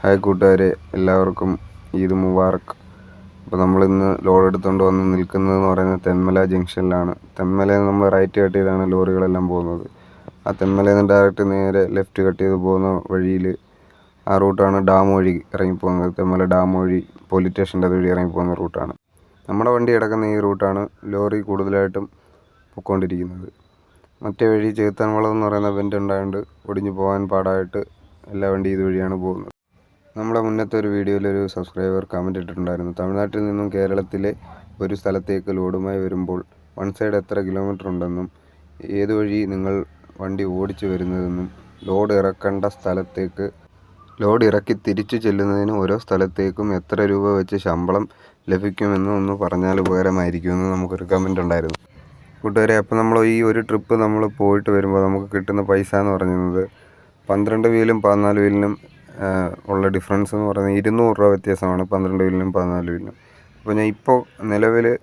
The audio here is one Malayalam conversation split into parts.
ഹായ് കൂട്ടുകാരെ എല്ലാവർക്കും ഈദ് മുബാറക്ക് അപ്പോൾ നമ്മളിന്ന് ലോഡ് എടുത്തുകൊണ്ട് വന്ന് നിൽക്കുന്നതെന്ന് പറയുന്നത് തെന്മല ജംഗ്ഷനിലാണ്. നിന്ന് നമ്മൾ റൈറ്റ് കട്ട് ചെയ്താണ് ലോറികളെല്ലാം പോകുന്നത്. ആ തെന്മലയിൽ നിന്ന് ഡയറക്റ്റ് നേരെ ലെഫ്റ്റ് കട്ട് ചെയ്ത് പോകുന്ന വഴിയിൽ ആ റൂട്ടാണ് ഡാം വഴി ഇറങ്ങിപ്പോകുന്നത്. തെന്മല ഡാം വഴി പോലീസ് സ്റ്റേഷന്റെ വഴി ഇറങ്ങിപ്പോകുന്ന റൂട്ടാണ് നമ്മുടെ വണ്ടി കിടക്കുന്ന ഈ റൂട്ടാണ് ലോറി കൂടുതലായിട്ടും പൊയ്ക്കൊണ്ടിരിക്കുന്നത് മറ്റേ വഴി ചേത്താൻവളം എന്ന് പറയുന്ന വെന്റ് ഉണ്ടായതുകൊണ്ട് ഒടിഞ്ഞു പോകാൻ പാടായിട്ട് എല്ലാ വണ്ടി ഇതുവഴിയാണ് പോകുന്നത്. നമ്മുടെ മുന്നത്തെ ഒരു വീഡിയോയിൽ ഒരു സബ്സ്ക്രൈബർ കമന്റ് ഇട്ടിട്ടുണ്ടായിരുന്നു. തമിഴ്നാട്ടിൽ നിന്നും കേരളത്തിലെ ഒരു സ്ഥലത്തേക്ക് ലോഡുമായി വരുമ്പോൾ വൺ സൈഡ് എത്ര കിലോമീറ്റർ ഉണ്ടെന്നും ഏതു വഴി നിങ്ങൾ വണ്ടി ഓടിച്ചു വരുന്നതെന്നും ലോഡ് ഇറക്കേണ്ട സ്ഥലത്തേക്ക് ലോഡ് ഇറക്കി തിരിച്ചു ചെല്ലുന്നതിന് ഓരോ സ്ഥലത്തേക്കും എത്ര രൂപ വെച്ച് ശമ്പളം ലഭിക്കുമെന്നും ഒന്ന് പറഞ്ഞാൽ ഉപകാരമായിരിക്കുമെന്ന് നമുക്കൊരു കമന്റ് ഉണ്ടായിരുന്നു. കൂട്ടുകാരെ അപ്പോൾ നമ്മൾ ഈ ഒരു ട്രിപ്പ് നമ്മൾ പോയിട്ട് വരുമ്പോൾ നമുക്ക് കിട്ടുന്ന പൈസ എന്ന് പറയുന്നത് പന്ത്രണ്ട് വീലും പതിനാല് വീലിനും ഉള്ള ഡിഫറൻസ് എന്ന് പറയുന്നത് ഇരുന്നൂറ് രൂപ വ്യത്യാസമാണ് പന്ത്രണ്ട് വീലിനും പതിനാല് വീലിനും. അപ്പോൾ ഞാൻ ഇപ്പോൾ നിലവിൽ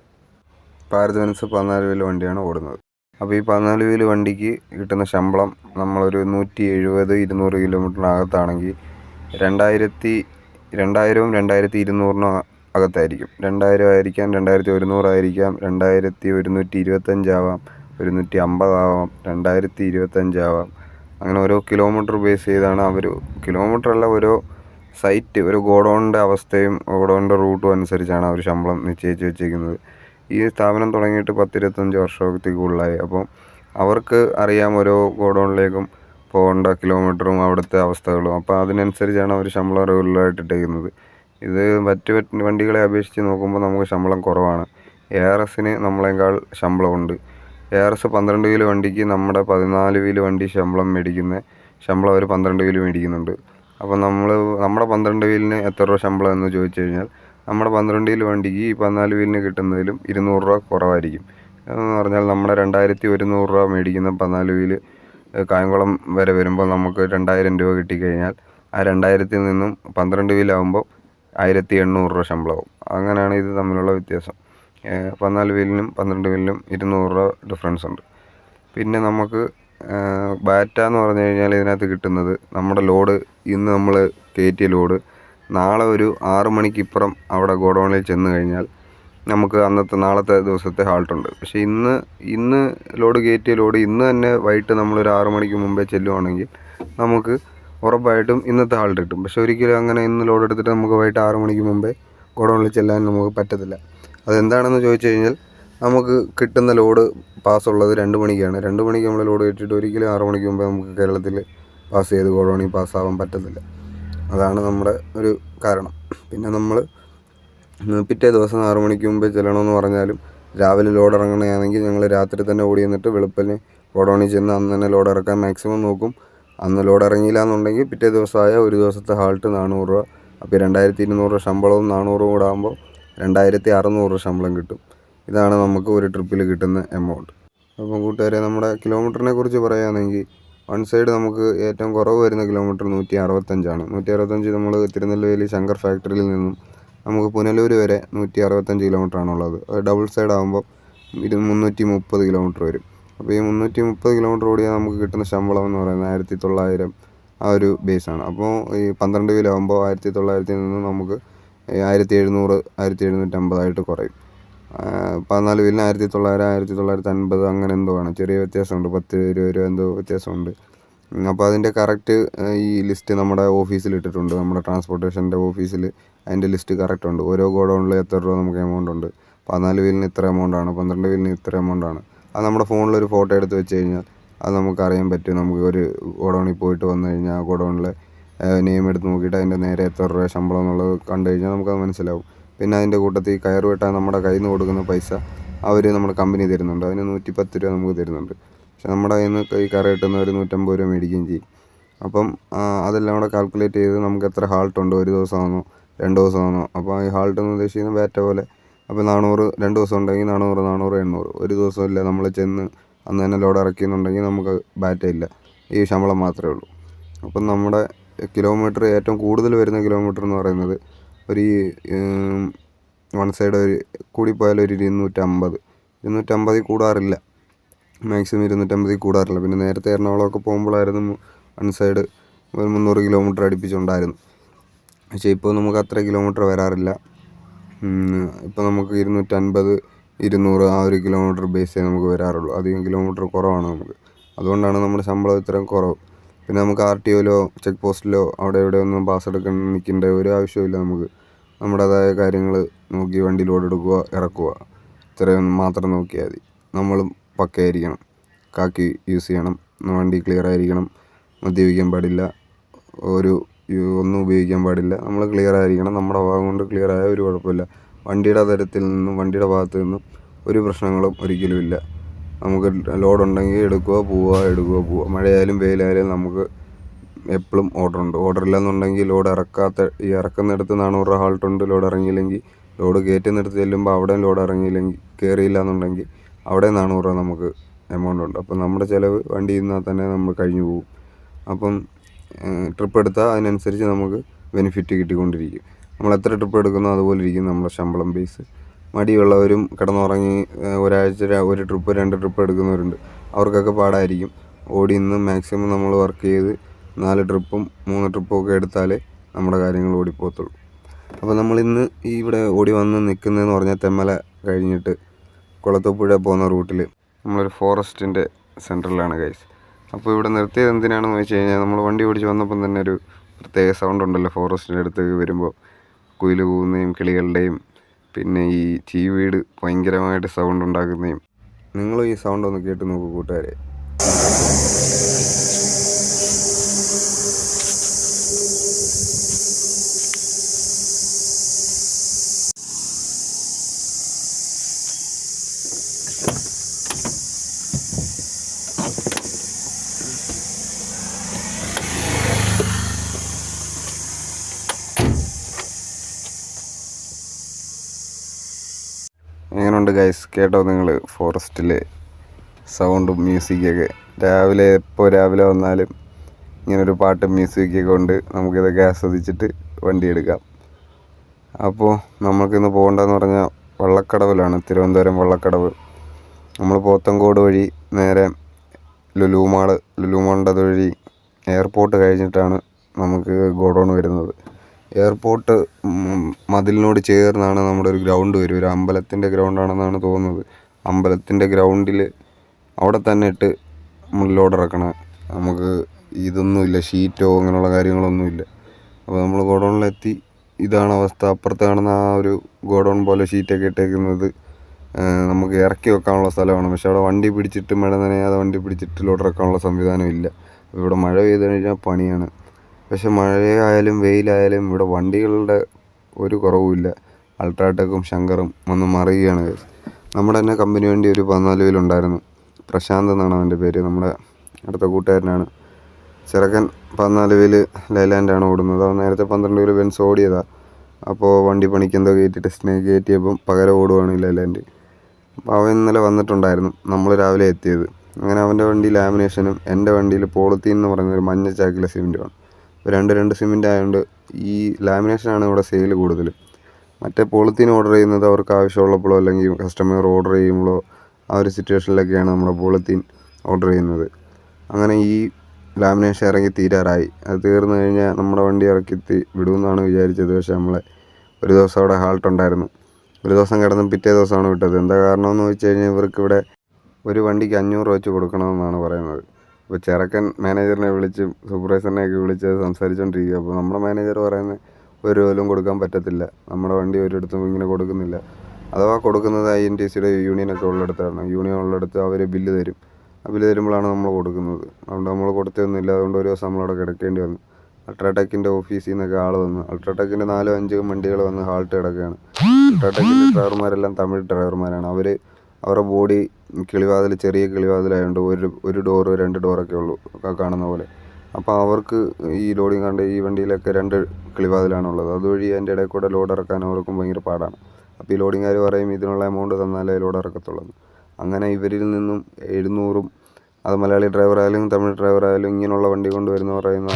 ഭാരത് ബെൻസ് പതിനാല് വീൽ വണ്ടിയാണ് ഓടുന്നത്. അപ്പോൾ ഈ പതിനാല് വീൽ വണ്ടിക്ക് കിട്ടുന്ന ശമ്പളം നമ്മളൊരു നൂറ്റി എഴുപത് ഇരുന്നൂറ് കിലോമീറ്ററിനകത്താണെങ്കിൽ രണ്ടായിരത്തി രണ്ടായിരവും രണ്ടായിരത്തി ഇരുന്നൂറിനും അകത്തായിരിക്കും. രണ്ടായിരം ആയിരിക്കാം രണ്ടായിരത്തി ഒരുന്നൂറായിരിക്കാം രണ്ടായിരത്തി ഒരുന്നൂറ്റി ഇരുപത്തഞ്ചാവാം ഒരുന്നൂറ്റി അമ്പതാവാം രണ്ടായിരത്തി ഇരുപത്തഞ്ചാവാം അങ്ങനെ ഓരോ കിലോമീറ്റർ ബേസ് ചെയ്താണ് അവർ കിലോമീറ്റർ അല്ല ഓരോ സൈറ്റ് ഒരു ഗോഡൗണിന്റെ അവസ്ഥയും ഗോഡൗണിന്റെ റൂട്ടും അനുസരിച്ചാണ് അവർ ശമ്പളം നിശ്ചയിച്ച് വെച്ചിരിക്കുന്നത് ഈ സ്ഥാപനം തുടങ്ങിയിട്ട് പത്തിരുപത്തഞ്ച് വർഷത്തിൽ കൂടുതലായി അപ്പം അവർക്ക് അറിയാം ഓരോ ഗോഡൗണിലേക്കും പോകേണ്ട കിലോമീറ്ററും അവിടുത്തെ അവസ്ഥകളും. അപ്പോൾ അതിനനുസരിച്ചാണ് അവർ ശമ്പളം റെഗുലറായിട്ട് ഇട്ടേക്കുന്നത്. ഇത് മറ്റ് വണ്ടികളെ അപേക്ഷിച്ച് നോക്കുമ്പോൾ നമുക്ക് ശമ്പളം കുറവാണ്. എ ആർ എസിന് നമ്മളെക്കാൾ ശമ്പളമുണ്ട്. എ ആർ എസ് പന്ത്രണ്ട് വീൽ വണ്ടിക്ക് നമ്മുടെ പതിനാല് വീൽ വണ്ടി ശമ്പളം മേടിക്കുന്ന. ശമ്പളം അവർ പന്ത്രണ്ട് വീൽ മേടിക്കുന്നുണ്ട്. അപ്പോൾ നമ്മൾ നമ്മുടെ പന്ത്രണ്ട് വീലിന് എത്ര രൂപ ശമ്പളം എന്ന് ചോദിച്ചു കഴിഞ്ഞാൽ നമ്മുടെ പന്ത്രണ്ട് വീൽ വണ്ടിക്ക് ഈ പതിനാല് വീലിന് കിട്ടുന്നതിലും ഇരുന്നൂറ് രൂപ കുറവായിരിക്കും. എന്ന് പറഞ്ഞാൽ നമ്മുടെ രണ്ടായിരത്തി ഒരുന്നൂറ് രൂപ മേടിക്കുന്ന പതിനാല് വീൽ കായംകുളം വരെ വരുമ്പോൾ നമുക്ക് രണ്ടായിരം രൂപ കിട്ടിക്കഴിഞ്ഞാൽ ആ രണ്ടായിരത്തിൽ നിന്നും പന്ത്രണ്ട് വീലാകുമ്പോൾ ആയിരത്തി എണ്ണൂറ് രൂപ ശമ്പളമാവും. അങ്ങനെയാണ് ഇത് തമ്മിലുള്ള വ്യത്യാസം. പതിനാല് വീലിനും പന്ത്രണ്ട് വീലിനും ഇരുന്നൂറ് രൂപ ഡിഫറൻസ് ഉണ്ട്. പിന്നെ നമുക്ക് ബാറ്റ എന്ന് പറഞ്ഞു കഴിഞ്ഞാൽ ഇതിനകത്ത് കിട്ടുന്നത് നമ്മുടെ ലോഡ് ഇന്ന് നമ്മൾ കയറ്റിയ ലോഡ് നാളെ ഒരു ആറ് മണിക്കിപ്പുറം അവിടെ ഗോഡൗണിൽ ചെന്ന് കഴിഞ്ഞാൽ നമുക്ക് അന്നത്തെ നാളത്തെ ദിവസത്തെ ഹാൾട്ടുണ്ട് പക്ഷേ ഇന്ന് ഇന്ന് ലോഡ് കയറ്റിയ ലോഡ് ഇന്ന് തന്നെ വൈകിട്ട് നമ്മളൊരു ആറ് മണിക്ക് മുമ്പേ ചെല്ലുവാണെങ്കിൽ നമുക്ക് ഉറപ്പായിട്ടും ഇന്നത്തെ ഹാൾട്ട് കിട്ടും. പക്ഷേ ഒരിക്കലും അങ്ങനെ ഇന്ന് ലോഡ് എടുത്തിട്ട് നമുക്ക് വൈകിട്ട് ആറ് മണിക്ക് മുമ്പേ ഗോഡൗണിൽ ചെല്ലാൻ നമുക്ക് പറ്റത്തില്ല. അതെന്താണെന്ന് ചോദിച്ചു കഴിഞ്ഞാൽ നമുക്ക് കിട്ടുന്ന ലോഡ് പാസ് ഉള്ളത് രണ്ട് മണിക്കാണ്. രണ്ട് മണിക്ക് നമ്മൾ ലോഡ് കയറ്റിയിട്ട് ഒരിക്കലും ആറ് മണിക്ക് മുമ്പേ നമുക്ക് കേരളത്തിൽ പാസ് ചെയ്ത് ഗോഡൗണിൽ പാസ്സാവാൻ പറ്റത്തില്ല. അതാണ് നമ്മുടെ ഒരു കാരണം. പിന്നെ നമ്മൾ പിറ്റേ ദിവസം ആറു മണിക്ക് മുമ്പേ ചെല്ലണമെന്ന് പറഞ്ഞാലും രാവിലെ ലോഡ് ഇറങ്ങണമെങ്കിൽ ഞങ്ങൾ രാത്രി തന്നെ ഓടി എന്നിട്ട് വെളുപ്പിന് ഗോഡൗണിൽ ചെന്ന് അന്ന് തന്നെ ലോഡ് ഇറക്കാൻ മാക്സിമം നോക്കും. അന്ന് ലോഡ് ഇറങ്ങിയില്ല എന്നുണ്ടെങ്കിൽ പിറ്റേ ദിവസമായ ഒരു ദിവസത്തെ ഹാൾട്ട് നാനൂറ് രൂപ. അപ്പോൾ രണ്ടായിരത്തി ഇരുന്നൂറ് ശമ്പളവും നാനൂറും കൂടെ ആകുമ്പോൾ രണ്ടായിരത്തി അറുന്നൂറ് ശമ്പളം കിട്ടും. ഇതാണ് നമുക്ക് ഒരു ട്രിപ്പിൽ കിട്ടുന്ന എമൗണ്ട് അപ്പം കൂട്ടുകാരെ നമ്മുടെ കിലോമീറ്ററിനെ കുറിച്ച് പറയുകയാണെങ്കിൽ വൺ സൈഡ് നമുക്ക് ഏറ്റവും കുറവ് വരുന്ന കിലോമീറ്റർ നൂറ്റി അറുപത്തഞ്ചാണ് നൂറ്റി അറുപത്തഞ്ച് നമ്മൾ തിരുനെല്ലുവേലി ശങ്കർ ഫാക്ടറിയിൽ നിന്നും നമുക്ക് പുനലൂർ വരെ നൂറ്റി അറുപത്തഞ്ച് കിലോമീറ്റർ ആണുള്ളത്. അത് ഡബിൾ സൈഡ് ആകുമ്പോൾ ഇത് മുന്നൂറ്റി മുപ്പത് കിലോമീറ്റർ വരും. അപ്പോൾ ഈ മുന്നൂറ്റി മുപ്പത് കിലോമീറ്റർ ഓടിയാൽ നമുക്ക് കിട്ടുന്ന ശമ്പളം എന്ന് പറയുന്നത് ആയിരത്തി തൊള്ളായിരം ആ ഒരു ബേസാണ് അപ്പോൾ ഈ പന്ത്രണ്ട് കിലോ ആകുമ്പോൾ ആയിരത്തി തൊള്ളായിരത്തിൽ നിന്ന് നമുക്ക് ആയിരത്തി എഴുന്നൂറ് ആയിരത്തി എഴുന്നൂറ്റമ്പതായിട്ട് കുറയും പതിനാല് വീലിന് ആയിരത്തി തൊള്ളായിരം ആയിരത്തി തൊള്ളായിരത്തി അൻപത് അങ്ങനെ എന്തോ ആണ്. ചെറിയ വ്യത്യാസമുണ്ട്. പത്ത് ഇരുപത് രൂപ എന്തോ വ്യത്യാസമുണ്ട്. അപ്പോൾ അതിന്റെ കറക്റ്റ് ഈ ലിസ്റ്റ് നമ്മുടെ ഓഫീസിൽ ഇട്ടിട്ടുണ്ട്. നമ്മുടെ ട്രാൻസ്പോർട്ടേഷന്റെ ഓഫീസിൽ അതിന്റെ ലിസ്റ്റ് കറക്റ്റ് ഉണ്ട്. ഓരോ ഗോഡൗണിലും എത്ര രൂപ നമുക്ക് എമൗണ്ട് ഉണ്ട്. പതിനാല് വീലിന് ഇത്ര എമൗണ്ട് ആണ്. പന്ത്രണ്ട് വീലിന് ഇത്ര എമൗണ്ട് ആണ്. അത് നമ്മുടെ ഫോണിൽ ഒരു ഫോട്ടോ എടുത്ത് വെച്ച് കഴിഞ്ഞാൽ അത് നമുക്ക് അറിയാൻ പറ്റും. നമുക്ക് ഒരു ഗോഡൗണിൽ പോയിട്ട് വന്നു കഴിഞ്ഞാൽ ആ ഗോഡൗണിലെ നെയിം എടുത്ത് നോക്കിയിട്ട് അതിന്റെ നേരെ എത്ര രൂപ ശമ്പളം എന്നുള്ളത് കണ്ടു കഴിഞ്ഞാൽ നമുക്കത് മനസ്സിലാവും. പിന്നെ അതിന്റെ കൂട്ടത്തിൽ കയറ് വെട്ടാൻ നമ്മുടെ കയ്യിൽ നിന്ന് കൊടുക്കുന്ന പൈസ അവർ നമ്മുടെ കമ്പനി തരുന്നുണ്ട്. അതിന് നൂറ്റിപ്പത്ത് രൂപ നമുക്ക് തരുന്നുണ്ട്. പക്ഷെ നമ്മുടെ കയ്യിൽ നിന്ന് ഈ കയർ കിട്ടുന്നവർ നൂറ്റമ്പത് രൂപ മേടിക്കുകയും ചെയ്യും. അപ്പം അതെല്ലാം കൂടെ കാൽക്കുലേറ്റ് ചെയ്ത് നമുക്ക് എത്ര ഹാൾട്ട് ഉണ്ട്? ഒരു ദിവസമാണോ രണ്ട് ദിവസമാണോ അപ്പോൾ ഈ ഹാൾട്ട് എന്ന് ഉദ്ദേശിക്കുന്നത് ബാറ്റ പോലെ. അപ്പോൾ നാനൂറ് രണ്ട് ദിവസം ഉണ്ടെങ്കിൽ നാനൂറ് നാനൂറ് എണ്ണൂറ്. ഒരു ദിവസമില്ല നമ്മൾ ചെന്ന് അന്ന് തന്നെ ലോഡ് ഇറക്കിയെന്നുണ്ടെങ്കിൽ നമുക്ക് ബാറ്റ ഇല്ല. ഈ ശമ്പളം മാത്രമേ ഉള്ളൂ. അപ്പം നമ്മുടെ കിലോമീറ്റർ ഏറ്റവും കൂടുതൽ വരുന്ന കിലോമീറ്റർ എന്ന് പറയുന്നത് ഒരു വൺ സൈഡ് ഒരു കൂടി പോയാൽ ഒരു ഇരുന്നൂറ്റമ്പത്. ഇരുന്നൂറ്റമ്പതിൽ കൂടാറില്ല. മാക്സിമം ഇരുന്നൂറ്റമ്പതിൽ കൂടാറില്ല. പിന്നെ നേരത്തെ എറണാകുളമൊക്കെ പോകുമ്പോഴായിരുന്നു വൺ സൈഡ് ഒരു മുന്നൂറ് കിലോമീറ്റർ അടുപ്പിച്ചുണ്ടായിരുന്നു പക്ഷേ ഇപ്പോൾ നമുക്ക് അത്ര കിലോമീറ്റർ വരാറില്ല. ഇപ്പോൾ നമുക്ക് ഇരുന്നൂറ്റൻപത് ഇരുന്നൂറ് ആ ഒരു കിലോമീറ്റർ ബേസേ നമുക്ക് വരാറുള്ളൂ. അധികം കിലോമീറ്റർ കുറവാണ് നമുക്ക്. അതുകൊണ്ടാണ് നമ്മുടെ ശമ്പളം ഇത്രയും കുറവ്. പിന്നെ നമുക്ക് ആർ ടി ഒയിലോ ചെക്ക് പോസ്റ്റിലോ അവിടെ ഇവിടെ ഒന്നും പാസ് എടുക്കാൻ നിൽക്കേണ്ട ഒരു ആവശ്യമില്ല നമുക്ക്. നമ്മുടേതായ കാര്യങ്ങൾ നോക്കി വണ്ടി ലോഡ് എടുക്കുക ഇറക്കുക. ഇത്രയും മാത്രം നോക്കിയാൽ മതി. നമ്മളും പക്കയായിരിക്കണം കാക്കി യൂസ് ചെയ്യണം. വണ്ടി ക്ലിയർ ആയിരിക്കണം. മദ്യപിക്കാൻ പാടില്ല. ഒരു ഒന്നും ഉപയോഗിക്കാൻ പാടില്ല. നമ്മൾ ക്ലിയർ ആയിരിക്കണം. നമ്മുടെ ഭാഗം കൊണ്ട് ക്ലിയർ ആയാൽ ഒരു കുഴപ്പമില്ല. വണ്ടിയുടെ തരത്തിൽ നിന്നും വണ്ടിയുടെ ഭാഗത്ത് നിന്നും ഒരു പ്രശ്നങ്ങളും ഒരിക്കലും ഇല്ല നമുക്ക് ലോഡ് ഉണ്ടെങ്കിൽ എടുക്കുക പോവുക എടുക്കുക പോവുക. മഴയായാലും വെയിലായാലും നമുക്ക് എപ്പോഴും ഓർഡർ ഉണ്ട് ഓർഡർ ഇല്ലെന്നുണ്ടെങ്കിൽ ലോഡ് ഇറക്കാത്ത ഈ ഇറക്കുന്നിടത്ത് നാനൂറ് രൂപ ഹാൾട്ട് ഉണ്ട് ലോഡ് ഇറങ്ങിയില്ലെങ്കിൽ. ലോഡ് കയറ്റുന്നിടത്ത് ചെല്ലുമ്പോൾ അവിടെയും ലോഡ് ഇറങ്ങിയില്ലെങ്കിൽ കയറിയില്ല എന്നുണ്ടെങ്കിൽ അവിടെ നാനൂറ് രൂപ നമുക്ക് എമൗണ്ട് ഉണ്ട് അപ്പം നമ്മുടെ ചിലവ് വണ്ടി നിന്നാൽ തന്നെ നമ്മൾ കഴിഞ്ഞു പോകും. അപ്പം ട്രിപ്പ് എടുത്താൽ അതിനനുസരിച്ച് നമുക്ക് ബെനിഫിറ്റ് കിട്ടിക്കൊണ്ടിരിക്കും. നമ്മൾ എത്ര ട്രിപ്പ് എടുക്കുന്നോ അതുപോലെ ഇരിക്കും നമ്മുടെ ശമ്പളം ബേസ്. മടിയുള്ളവരും കിടന്നുറങ്ങി ഒരാഴ്ച ഒരു ട്രിപ്പ് രണ്ട് ട്രിപ്പ് എടുക്കുന്നവരുണ്ട്. അവർക്കൊക്കെ പാടായിരിക്കും. ഓടി നിന്ന് മാക്സിമം നമ്മൾ വർക്ക് ചെയ്ത് നാല് ട്രിപ്പും മൂന്ന് ട്രിപ്പും ഒക്കെ എടുത്താലേ നമ്മുടെ കാര്യങ്ങൾ ഓടിപ്പോകത്തുള്ളൂ. അപ്പോൾ നമ്മളിന്ന് ഈ ഇവിടെ ഓടി വന്ന് നിൽക്കുന്നതെന്ന് പറഞ്ഞാൽ തെമ്മല കഴിഞ്ഞിട്ട് കുളത്തൂപ്പുഴ പോകുന്ന റൂട്ടിൽ നമ്മളൊരു ഫോറസ്റ്റിന്റെ സെന്ററിലാണ് കൈസ് അപ്പോൾ ഇവിടെ നിർത്തിയത് എന്തിനാണെന്ന് വെച്ച് കഴിഞ്ഞാൽ നമ്മൾ വണ്ടി ഓടിച്ച് വന്നപ്പം തന്നെ ഒരു പ്രത്യേക സൗണ്ട് ഉണ്ടല്ലോ ഫോറസ്റ്റിന്റെ അടുത്തേക്ക് വരുമ്പോൾ. കുയിൽ കൂവുന്നതും കിളികളുടെയും പിന്നെ ഈ ചീവീട് ഭയങ്കരമായിട്ട് സൗണ്ട് ഉണ്ടാക്കുന്നതും. നിങ്ങളും ഈ സൗണ്ട് ഒന്ന് കേട്ട് നോക്കൂ കൂട്ടുകാരെ. എങ്ങനെയുണ്ട് ഗൈസ് കേട്ടോ നിങ്ങൾ ഫോറസ്റ്റിലെ സൗണ്ടും മ്യൂസിക്കൊക്കെ രാവിലെ എപ്പോൾ രാവിലെ വന്നാലും ഇങ്ങനൊരു പാട്ടും മ്യൂസിക്കൊക്കെ കൊണ്ട് നമുക്കിതൊക്കെ ആസ്വദിച്ചിട്ട് വണ്ടി എടുക്കാം. അപ്പോൾ നമുക്കിന്ന് പോകേണ്ടതെന്ന് പറഞ്ഞാൽ വള്ളക്കടവിലാണ് തിരുവനന്തപുരം വള്ളക്കടവ്. നമ്മൾ പോത്തങ്കോട് വഴി നേരെ ലുലു മാൾ ലുലു മാളിന്റെ എയർപോർട്ട് കഴിഞ്ഞിട്ടാണ് നമുക്ക് ഗോഡൗൺ വരുന്നത്. എയർപോർട്ട് മതിലിനോട് ചേർന്നാണ് നമ്മുടെ ഒരു ഗ്രൗണ്ട് വരും ഒരു അമ്പലത്തിന്റെ ഗ്രൗണ്ടാണെന്നാണ് തോന്നുന്നത്. അമ്പലത്തിന്റെ ഗ്രൗണ്ടിൽ അവിടെ തന്നെ ഇട്ട് ഇറക്കണം നമുക്ക് ഇതൊന്നുമില്ല ഷീറ്റോ അങ്ങനെയുള്ള കാര്യങ്ങളൊന്നുമില്ല. അപ്പോൾ നമ്മൾ ഗോഡൗണിലെത്തി. ഇതാണ് അവസ്ഥ. അപ്പുറത്ത് കാണുന്ന ആ ഒരു ഗോഡൗൺ പോലെ ഷീറ്റൊക്കെ ഇട്ടേക്കുന്നത്. നമുക്ക് ഇറക്കി വെക്കാനുള്ള സ്ഥലമാണ്. പക്ഷേ അവിടെ വണ്ടി പിടിച്ചിട്ട് മഴ നനയാതെ വണ്ടി പിടിച്ചിട്ട് ലോഡ് ഇറക്കാനുള്ള സംവിധാനം ഇല്ല ഇവിടെ മഴ പെയ്ത് കഴിഞ്ഞാൽ പണിയാണ്. പക്ഷെ മഴയായാലും വെയിലായാലും ഇവിടെ വണ്ടികളുടെ ഒരു കുറവുമില്ല. അൾട്രാടെക്കും ശങ്കറും വന്ന് മറിയുകയാണ് നമ്മുടെ തന്നെ കമ്പനി വണ്ടി ഒരു പതിനാല് പേരുണ്ടായിരുന്നു പ്രശാന്ത് എന്നാണ് അവന്റെ പേര്. നമ്മുടെ അടുത്ത കൂട്ടുകാരനാണ്. ചെറുക്കൻ പതിനാല് വീൽ ലൈലാൻഡാണ് ഓടുന്നത്. അവൻ നേരത്തെ പന്ത്രണ്ട് വീൽ ബെൻസ് ഓടിയതാണ് അപ്പോൾ വണ്ടി പണിക്ക് എന്തോ കയറ്റി ടെസ്റ്റിനെ കയറ്റിയപ്പം പകരം ഓടുവാണ് ലൈലാൻഡ്. അപ്പോൾ അവൻ ഇന്നലെ വന്നിട്ടുണ്ടായിരുന്നു. നമ്മൾ രാവിലെ എത്തിയത്. അങ്ങനെ അവന്റെ വണ്ടി ലാമിനേഷനും എന്റെ വണ്ടിയിൽ പോളിത്തീൻ എന്ന് പറയുന്ന ഒരു മഞ്ഞ ചാക്കിലെ സിമെന്റുമാണ് രണ്ട് രണ്ട് സിമ്മിന്റെ ആയതുകൊണ്ട് ഈ ലാമിനേഷനാണ് ഇവിടെ സെയിൽ കൂടുതൽ മറ്റേ പോളിത്തീൻ ഓർഡർ ചെയ്യുന്നത് അവർക്ക് ആവശ്യമുള്ളപ്പോഴോ അല്ലെങ്കിൽ കസ്റ്റമർ ഓർഡർ ചെയ്യുമ്പോഴോ ആ ഒരു സിറ്റുവേഷനിലൊക്കെയാണ് നമ്മുടെ പോളിത്തീൻ ഓർഡർ ചെയ്യുന്നത്. അങ്ങനെ ഈ ലാമിനേഷൻ ഇറങ്ങി തീരാറായി. അത് തീർന്നു കഴിഞ്ഞാൽ നമ്മുടെ വണ്ടി ഇറക്കി വിടുമെന്നാണ് വിചാരിച്ചത്. പക്ഷേ നമ്മളെ ഒരു ദിവസം അവിടെ ഹാൾട്ട് ഉണ്ടായിരുന്നു. ഒരു ദിവസം കിടന്ന് പിറ്റേ ദിവസമാണ് വിട്ടത്. എന്താ കാരണമെന്ന് വെച്ച് കഴിഞ്ഞാൽ ഇവർക്ക് ഇവിടെ ഒരു വണ്ടിക്ക് അഞ്ഞൂറ് വെച്ച് കൊടുക്കണമെന്നാണ് പറയുന്നത്. അപ്പോൾ ചെറുക്കൻ മാനേജറിനെ വിളിച്ച് സൂപ്പർവൈസറിനെയൊക്കെ വിളിച്ച് സംസാരിച്ചുകൊണ്ടിരിക്കുക അപ്പോൾ നമ്മുടെ മാനേജർ പറയുന്നത് ഒരു പോലും കൊടുക്കാൻ പറ്റത്തില്ല. നമ്മുടെ വണ്ടി ഒരിടത്തും ഇങ്ങനെ കൊടുക്കുന്നില്ല. അഥവാ കൊടുക്കുന്നത് ഐ എൻ ടി സിയുടെ യൂണിയനൊക്കെ ഉള്ളിടത്താണ് യൂണിയൻ ഉള്ളിടത്ത് അവർ ബില്ല് തരും. ആ ബില്ല് തരുമ്പോഴാണ് നമ്മൾ കൊടുക്കുന്നത്. അതുകൊണ്ട് നമ്മൾ കൊടുത്തൊന്നുമില്ല അതുകൊണ്ട് ഒരു ദിവസം നമ്മളവിടെ കിടക്കേണ്ടി വന്നു. അൾട്രാടെക്കിന്റെ ഓഫീസിൽ നിന്നൊക്കെ ആൾ വന്നു. അൾട്രാടെക്കിന്റെ നാലോ അഞ്ചോ വണ്ടികൾ വന്ന് ഹാൾട്ട് കിടക്കുകയാണ്. അൾട്രാടെക്കിന്റെ ഡ്രൈവർമാരെല്ലാം തമിഴ് ഡ്രൈവർമാരാണ് അവർ അവരുടെ ബോഡി കിളിവാതിൽ ചെറിയ കിളിവാതിലായതുകൊണ്ട് ഒരു ഒരു ഡോറ് രണ്ട് ഡോറൊക്കെ ഉള്ളൂ കാണുന്ന പോലെ. അപ്പോൾ അവർക്ക് ഈ ലോഡിങ് കണ്ട് ഈ വണ്ടിയിലൊക്കെ രണ്ട് കിളിവാതിലാണ് ഉള്ളത് അതുവഴി അതിന്റെ ഇടയിൽ കൂടെ ലോഡ് ഇറക്കാൻ അവർക്കും ഭയങ്കര പാടാണ്. അപ്പോൾ ഈ ലോഡിങ്ങുകാർ പറയും ഇതിനുള്ള എമൗണ്ട് തന്നാലേ ലോഡ് ഇറക്കത്തുള്ളൂ. അങ്ങനെ ഇവരിൽ നിന്നും എഴുന്നൂറും അത് മലയാളി ഡ്രൈവർ ആയാലും തമിഴ് ഡ്രൈവർ ആയാലും ഇങ്ങനെയുള്ള വണ്ടി കൊണ്ടുവരുന്ന പറയുന്ന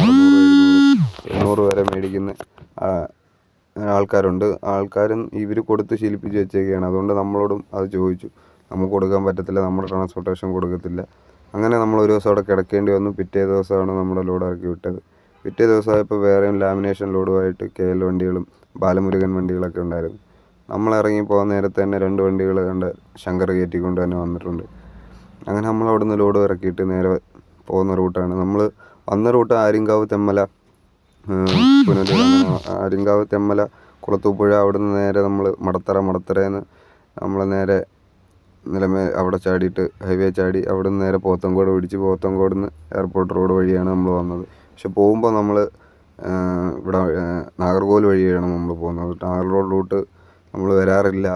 എണ്ണൂറ് വരെ മേടിക്കുന്ന ആൾക്കാരുണ്ട്. ആൾക്കാരും ഇവർ കൊടുത്ത് ശീലിപ്പിച്ച് വെച്ചേക്കുകയാണ് അതുകൊണ്ട് നമ്മളോടും അത് ചോദിച്ചു. നമുക്ക് കൊടുക്കാൻ പറ്റത്തില്ല നമ്മുടെ ട്രാൻസ്പോർട്ടേഷൻ കൊടുക്കത്തില്ല. അങ്ങനെ നമ്മൾ ഒരു ദിവസം അവിടെ കിടക്കേണ്ടി വന്നു. പിറ്റേ ദിവസമാണ് നമ്മുടെ ലോഡ് ഇറക്കി വിട്ടത്. പിറ്റേ ദിവസമായപ്പോൾ വേറെയും ലാമിനേഷൻ ലോഡുമായിട്ട് കെ എൽ വണ്ടികളും ബാലമുരുകൻ വണ്ടികളൊക്കെ ഉണ്ടായിരുന്നു. നമ്മൾ ഇറങ്ങി പോകാൻ നേരത്തെ തന്നെ രണ്ട് വണ്ടികൾ കണ്ട് ശങ്കർ കയറ്റി കൊണ്ട് തന്നെ വന്നിട്ടുണ്ട്. അങ്ങനെ നമ്മൾ അവിടെ നിന്ന് ലോഡ് ഇറക്കിയിട്ട് നേരെ പോകുന്ന റൂട്ടാണ്. നമ്മൾ വന്ന റൂട്ട് ആര്യങ്കാവ് തെമ്മല അങ്ങനെ ആര്യങ്കാവ് തെമ്മല കുളത്തൂപ്പുഴ അവിടുന്ന് നേരെ നമ്മൾ മടത്തറ മടത്തറയിൽ നമ്മൾ നേരെ നിലമേ അവിടെ ചാടിയിട്ട് ഹൈവേ ചാടി അവിടെ നിന്ന് നേരെ പോത്തങ്കോട് പിടിച്ച് പോത്തങ്കോട് നിന്ന് എയർപോർട്ട് റോഡ് വഴിയാണ് നമ്മൾ വന്നത്. പക്ഷെ പോകുമ്പോൾ നമ്മൾ ഇവിടെ നാഗർകോവിൽ വഴിയാണ് നമ്മൾ പോകുന്നത്. നാഗർകോവിൽ റൂട്ട് നമ്മൾ വരാറില്ല.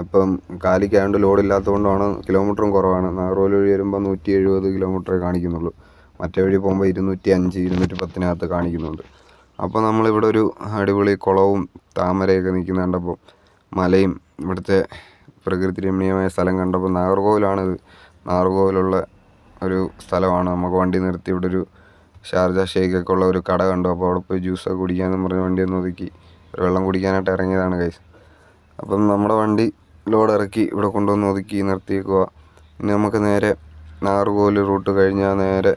അപ്പം കാലിക്കായതുകൊണ്ട് ലോഡ് ഇല്ലാത്തതുകൊണ്ടാണ് കിലോമീറ്ററും കുറവാണ്. നാഗർകോവിൽ വഴി വരുമ്പോൾ നൂറ്റി എഴുപത് കിലോമീറ്ററേ കാണിക്കുന്നുള്ളൂ. മറ്റേ വഴി പോകുമ്പോൾ ഇരുന്നൂറ്റി അഞ്ച് ഇരുന്നൂറ്റി പത്തിനകത്ത് കാണിക്കുന്നുണ്ട്. അപ്പോൾ നമ്മളിവിടെ ഒരു അടിപൊളി കുളവും താമരയൊക്കെ നിൽക്കുന്ന കണ്ടപ്പോൾ മലയും ഇവിടുത്തെ പ്രകൃതി രമണീയമായ സ്ഥലം കണ്ടപ്പോൾ നാഗർകോവിലാണിത്. നാഗർകോവിലുള്ള ഒരു സ്ഥലമാണ്. നമുക്ക് വണ്ടി നിർത്തി ഇവിടെ ഒരു ഷാർജ ഷേക്കൊക്കെ ഉള്ള ഒരു കട കണ്ടു. അപ്പോൾ അവിടെ പോയി ജ്യൂസൊക്കെ കുടിക്കാമെന്ന് പറഞ്ഞ് വണ്ടി ഒന്ന് ഒതുക്കി. ഒരു വെള്ളം കുടിക്കാനായിട്ട് ഇറങ്ങിയതാണ് കൈസ് അപ്പം നമ്മുടെ വണ്ടി ലോഡ് ഇറക്കി ഇവിടെ കൊണ്ടുവന്ന് ഒതുക്കി നിർത്തിയേക്കുക ഇനി നമുക്ക് നേരെ നാഗർകോവിൽ റൂട്ട് കഴിഞ്ഞാൽ നേരെ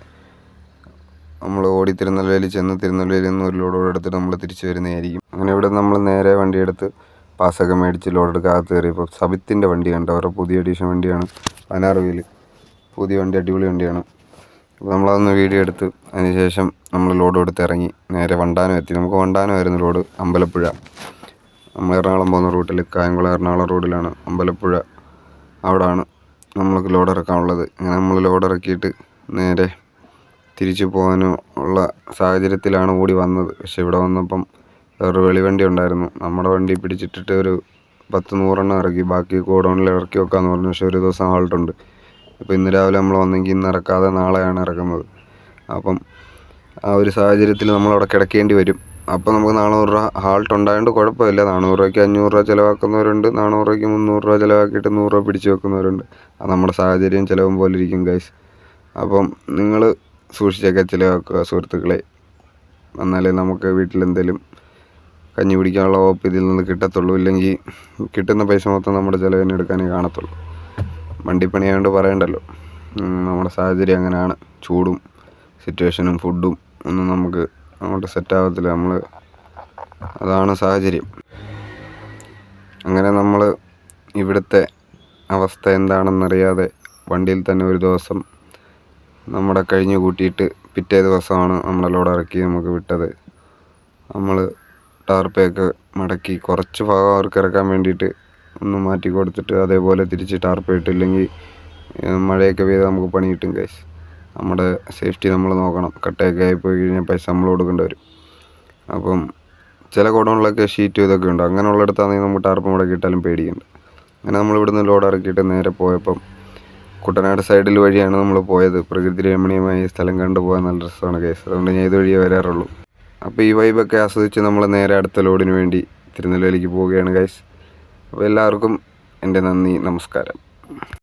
നമ്മൾ ഓടി തിരുനെല്ലി ചെന്ന് തിരുനെല്ലി നിന്ന് ഒരു ലോഡ് എടുത്തിട്ട് നമ്മൾ തിരിച്ചു വരുന്നതായിരിക്കും. അങ്ങനെ ഇവിടെ നമ്മൾ നേരെ വണ്ടി എടുത്ത് പാസ്സൊക്കെ മേടിച്ച് ലോഡ് എടുക്കുക അകത്ത് കയറിയപ്പോൾ സബിത്തിന്റെ വണ്ടി കണ്ടു? അവരുടെ പുതിയ എഡീഷൻ വണ്ടിയാണ്. പതിനാറ് വീൽ പുതിയ വണ്ടി അടിപൊളി വണ്ടിയാണ്. അപ്പോൾ നമ്മളതൊന്ന് വീഡിയോ എടുത്ത് അതിനുശേഷം നമ്മൾ ലോഡ് കൊടുത്ത് ഇറങ്ങി. നേരെ വണ്ടാനം എത്തി. നമുക്ക് വണ്ടാനമായിരുന്നു ലോഡ് അമ്പലപ്പുഴ. നമ്മൾ എറണാകുളം പോകുന്ന റൂട്ടിൽ കായംകുളം എറണാകുളം റോഡിലാണ് അമ്പലപ്പുഴ അവിടാണ് നമ്മൾക്ക് ലോഡ് ഇറക്കാനുള്ളത്. അങ്ങനെ നമ്മൾ ലോഡ് ഇറക്കിയിട്ട് നേരെ തിരിച്ചു പോകാനും ഉള്ള സാഹചര്യത്തിലാണ് ഓടി വന്നത്. പക്ഷെ ഇവിടെ വന്നപ്പം വേറൊരു വെളിവണ്ടി ഉണ്ടായിരുന്നു. നമ്മുടെ വണ്ടി പിടിച്ചിട്ടിട്ട് ഒരു പത്ത് നൂറെണ്ണം ഇറക്കി ബാക്കി ഗോഡൗണിൽ ഇറക്കി വെക്കാമെന്ന് പറഞ്ഞു. പക്ഷേ ഒരു ദിവസം ഹാൾട്ടുണ്ട് ഇപ്പോൾ ഇന്ന് രാവിലെ നമ്മൾ വന്നെങ്കിൽ ഇന്ന് ഇറക്കാതെ നാളെയാണ് ഇറക്കുന്നത്. അപ്പം ആ ഒരു സാഹചര്യത്തിൽ നമ്മൾ അവിടെ കിടക്കേണ്ടി വരും. അപ്പോൾ നമുക്ക് നാനൂറ് രൂപ ഹാൾട്ട് ഉണ്ടായതുകൊണ്ട് കുഴപ്പമില്ല. നാനൂറ് രൂപയ്ക്ക് അഞ്ഞൂറ് രൂപ ചിലവാക്കുന്നവരുണ്ട്. നാനൂറ് രൂപയ്ക്ക് മുന്നൂറ് രൂപ ചിലവാക്കിയിട്ട് നൂറ് രൂപ പിടിച്ച് വെക്കുന്നവരുണ്ട്. അത് നമ്മുടെ സാഹചര്യം ചിലവും പോലെ ഇരിക്കും ഗൈസ് അപ്പം നിങ്ങൾ സൂക്ഷിച്ചൊക്കെ ചിലവാക്കുക സുഹൃത്തുക്കളെ. എന്നാലേ നമുക്ക് വീട്ടിലെന്തെങ്കിലും കഞ്ഞി പിടിക്കാനുള്ള വകുപ്പ് ഇതിൽ നിന്ന് കിട്ടത്തുള്ളൂ. ഇല്ലെങ്കിൽ കിട്ടുന്ന പൈസ മൊത്തം നമ്മുടെ ചിലവിന് എടുക്കാനേ കാണത്തുള്ളൂ. വണ്ടിപ്പണിയായതുകൊണ്ട് പറയണ്ടല്ലോ. നമ്മുടെ സാഹചര്യം അങ്ങനെയാണ്. ചൂടും സിറ്റുവേഷനും ഫുഡും ഒന്നും നമുക്ക് അങ്ങോട്ട് സെറ്റ് ആവത്തില്ല. നമ്മൾ അതാണ് സാഹചര്യം. അങ്ങനെ നമ്മൾ ഇവിടുത്തെ അവസ്ഥ എന്താണെന്നറിയാതെ വണ്ടിയിൽ തന്നെ ഒരു ദിവസം നമ്മുടെ കഴിഞ്ഞ് കൂട്ടിയിട്ട് പിറ്റേ ദിവസമാണ് നമ്മുടെ ലോഡ് ഇറക്കി നമുക്ക് വിട്ടത്. നമ്മൾ ടാർപ്പയൊക്കെ മടക്കി കുറച്ച് ഭാഗം അവർക്ക് ഇറക്കാൻ വേണ്ടിയിട്ട് ഒന്ന് മാറ്റി കൊടുത്തിട്ട് അതേപോലെ തിരിച്ച് ടാർപ്പ ഇട്ടില്ലെങ്കിൽ മഴയൊക്കെ പെയ്താൽ നമുക്ക് പണി കിട്ടും ഗൈസ് നമ്മുടെ സേഫ്റ്റി നമ്മൾ നോക്കണം. കട്ടയൊക്കെ ആയിപ്പോയി കഴിഞ്ഞാൽ പൈസ നമ്മൾ കൊടുക്കേണ്ടി വരും. അപ്പം ചില ഗോഡൗണിലൊക്കെ ഷീറ്റ് ഇതൊക്കെ ഉണ്ട്. അങ്ങനെയുള്ളിടത്താണെങ്കിൽ നമുക്ക് ടാർപ്പ് മുടക്കി ഇട്ടാലും പേടിക്കണ്ട. അങ്ങനെ നമ്മൾ ഇവിടുന്ന് ലോഡ് ഇറക്കിയിട്ട് നേരെ പോയപ്പം കുട്ടനാട് സൈഡിൽ വഴിയാണ് നമ്മൾ പോയത്. പ്രകൃതി രമണീയമായ സ്ഥലം കണ്ടു പോകാൻ നല്ല രസമാണ് കേസ് അതുകൊണ്ട് ഞാൻ ഇത് വഴിയേ വരാറുള്ളൂ. അപ്പോൾ ഈ വൈബൊക്കെ ആസ്വദിച്ച് നമ്മൾ നേരെ അടുത്ത ലോഡിന് വേണ്ടി തിരുനെല്ലിക്ക് പോവുകയാണ് ഗൈസ് അപ്പോൾ എല്ലാവർക്കും എന്റെ നന്ദി നമസ്കാരം.